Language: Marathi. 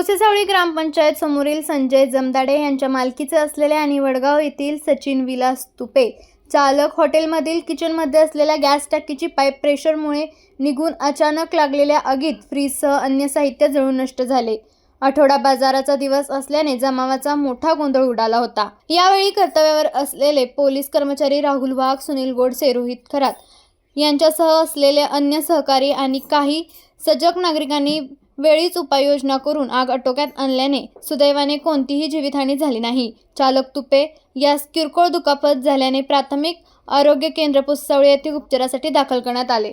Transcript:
कुसेसावळी ग्रामपंचायत समोरील संजय जमदाडे यांच्या मालकीचे असलेले आणि वडगाव येथील सचिन विलास तुपे चालक हॉटेलमधील किचनमध्ये असलेल्या गॅस टाकीची पाईप प्रेशरमुळे निघून अचानक लागलेल्या आगीत फ्रीजसह अन्य साहित्य जळून नष्ट झाले. आठवडा बाजाराचा दिवस असल्याने जमावाचा मोठा गोंधळ उडाला होता. यावेळी कर्तव्यावर असलेले पोलीस कर्मचारी राहुल वाघ सुनील गोडसे रोहित खरात यांच्यासह असलेले अन्य सहकारी आणि काही सजग नागरिकांनी वेळीच उपाययोजना करून आग आटोक्यात आणल्याने सुदैवाने कोणतीही जीवितहानी झाली नाही. चालक तुपे यास किरकोळ दुखापत झाल्याने प्राथमिक आरोग्य केंद्र पुसावळी येथे उपचारासाठी दाखल करण्यात आले.